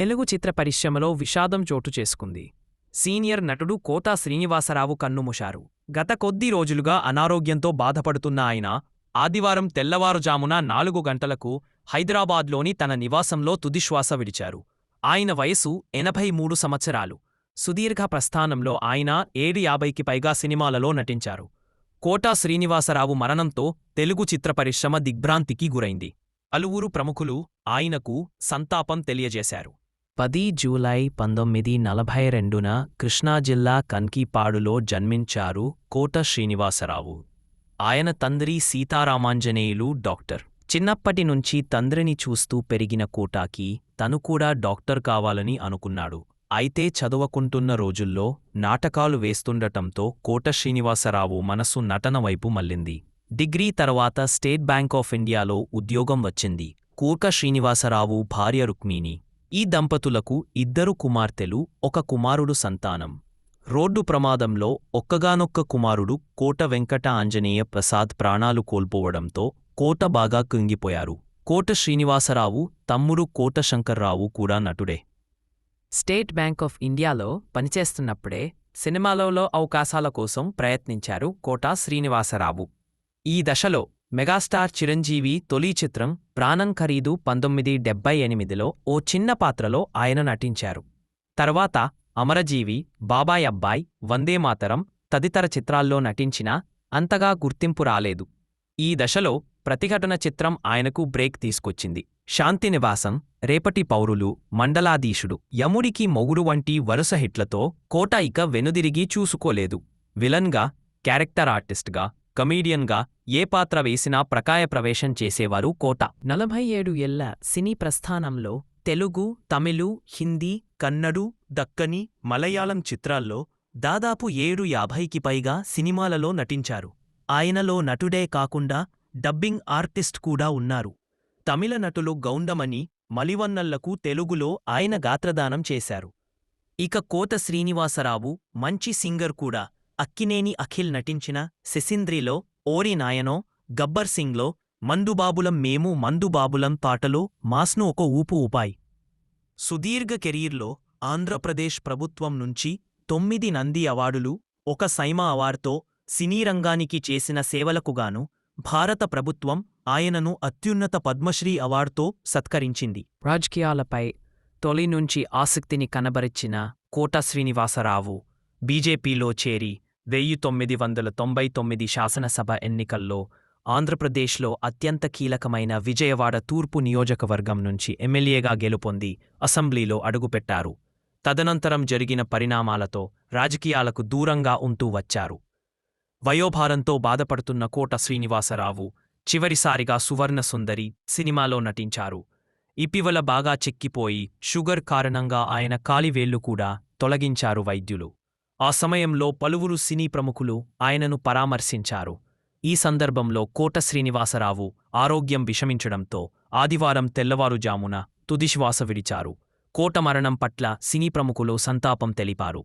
తెలుగు చిత్ర పరిశ్రమలో విషాదం చోటు చేసుకుంది. సీనియర్ నటుడు కోటా శ్రీనివాసరావు కన్నుమూశారు. గత కొద్ది రోజులుగా అనారోగ్యంతో బాధపడుతున్న ఆయన ఆదివారం తెల్లవారుజామున నాలుగు గంటలకు హైదరాబాద్లోని తన నివాసంలో తుదిశ్వాస విడిచారు. ఆయన వయసు ఎనభై మూడు సంవత్సరాలు. సుదీర్ఘ ప్రస్థానంలో ఆయన ఏడు యాభైకి పైగా సినిమాలలో నటించారు. కోటా శ్రీనివాసరావు మరణంతో తెలుగు చిత్ర పరిశ్రమ దిగ్భ్రాంతికి గురైంది. పలువురు ప్రముఖులు ఆయనకు సంతాపం తెలియజేశారు. పది జూలై పంతొమ్మిది నలభై రెండున కృష్ణా జిల్లా కన్కీపాడులో జన్మించారు కోట శ్రీనివాసరావు. ఆయన తండ్రి సీతారామాంజనేయులు డాక్టర్. చిన్నప్పటి నుంచి తండ్రిని చూస్తూ పెరిగిన కోటాకి తను కూడా డాక్టర్ కావాలని అనుకున్నాడు. అయితే చదువుకుంటున్న రోజుల్లో నాటకాలు వేస్తుండటంతో కోట శ్రీనివాసరావు మనసు నటన వైపు మళ్ళింది. డిగ్రీ తర్వాత స్టేట్ బ్యాంక్ ఆఫ్ ఇండియాలో ఉద్యోగం వచ్చింది. కూర్క శ్రీనివాసరావు భార్య రుక్మిణి. ఈ దంపతులకు ఇద్దరు కుమార్తెలు ఒక కుమారుడు సంతానం. రోడ్డు ప్రమాదంలో ఒక్కగానొక్క కుమారుడు కోట వెంకట ఆంజనేయ ప్రసాద్ ప్రాణాలు కోల్పోవడంతో కోట బాగా కుంగిపోయారు. కోట శ్రీనివాసరావు తమ్ముడు కోట శంకర్రావు కూడా నటుడే. స్టేట్ బ్యాంక్ ఆఫ్ ఇండియాలో పనిచేస్తున్నప్పుడే సినిమాలలో అవకాశాల కోసం ప్రయత్నించారు కోట శ్రీనివాసరావు. ఈ దశలో మెగాస్టార్ చిరంజీవి తొలి చిత్రం ప్రాణం ఖరీదు పంతొమ్మిది డెబ్బై ఎనిమిదిలో ఓ చిన్న పాత్రలో ఆయన నటించారు. తర్వాత అమరజీవి బాబాయ్ అబ్బాయ్ వందేమాతరం తదితర చిత్రాల్లో నటించినా అంతగా గుర్తింపు రాలేదు. ఈ దశలో ప్రతిఘటన చిత్రం ఆయనకు బ్రేక్ తీసుకొచ్చింది. శాంతినివాసం రేపటి పౌరులు మండలాధీశుడు యముడికి మొగుడు వంటి వరుస హిట్లతో కోట ఇక వెనుదిరిగి చూసుకోలేదు. విలన్గా క్యారెక్టర్ ఆర్టిస్ట్గా కమీడియన్గా ఏ పాత్ర వేసినా ప్రకాయ ప్రవేశం చేసేవారు కోట. నలభై ఏడు ఏళ్ళ సినీ ప్రస్థానంలో తెలుగు తమిళు హిందీ కన్నడు దక్కని మలయాళం చిత్రాల్లో దాదాపు ఏడు యాభైకి పైగా సినిమాలలో నటించారు. ఆయనలో నటుడే కాకుండా డబ్బింగ్ ఆర్టిస్ట్ కూడా ఉన్నారు. తమిళ నటులు గౌండమని మలివన్నళ్ళకు తెలుగులో ఆయన గాత్రదానం చేశారు. ఇక కోత శ్రీనివాసరావు మంచి సింగర్ కూడా. అక్కినేని అఖిల్ నటించిన శశింద్రిలో ఓరి నాయనో గబ్బర్ సింగ్లో మందుబాబులం మేము మందుబాబులం పాటలో మాస్ను ఒక ఊపు ఊపాయి. సుదీర్ఘ కెరీర్లో ఆంధ్రప్రదేశ్ ప్రభుత్వం నుంచి తొమ్మిది నంది అవార్డులు ఒక సైమా అవార్డ్తో సినీ రంగానికి చేసిన సేవలకుగాను భారత ప్రభుత్వం ఆయనను అత్యున్నత పద్మశ్రీ అవార్డుతో సత్కరించింది. రాజకీయాలపై తొలి నుంచి ఆసక్తిని కనబరిచిన కోట శ్రీనివాసరావు బీజేపీలో చేరి వెయ్యి తొమ్మిది వందల తొంభై తొమ్మిది శాసనసభ ఎన్నికల్లో ఆంధ్రప్రదేశ్లో అత్యంత కీలకమైన విజయవాడ తూర్పు నియోజకవర్గం నుంచి ఎమ్మెల్యేగా గెలుపొంది అసెంబ్లీలో అడుగుపెట్టారు. తదనంతరం జరిగిన పరిణామాలతో రాజకీయాలకు దూరంగా ఉంటూ వచ్చారు. వయోభారంతో బాధపడుతున్న కోట శ్రీనివాసరావు చివరిసారిగా సువర్ణసుందరి సినిమాలో నటించారు. ఇటీవల బాగా చెక్కిపోయి షుగర్ కారణంగా ఆయన కాలివేళ్ళు కూడా తొలగించారు వైద్యులు. ఆ సమయంలో పలువురు సినీ ప్రముఖులు ఆయనను పరామర్శించారు. ఈ సందర్భంలో కోట శ్రీనివాసరావు ఆరోగ్యం విషమించడంతో ఆదివారం తెల్లవారుజామున తుదిశ్వాస విడిచారు. కోట మరణం పట్ల సినీ ప్రముఖులు సంతాపం తెలిపారు.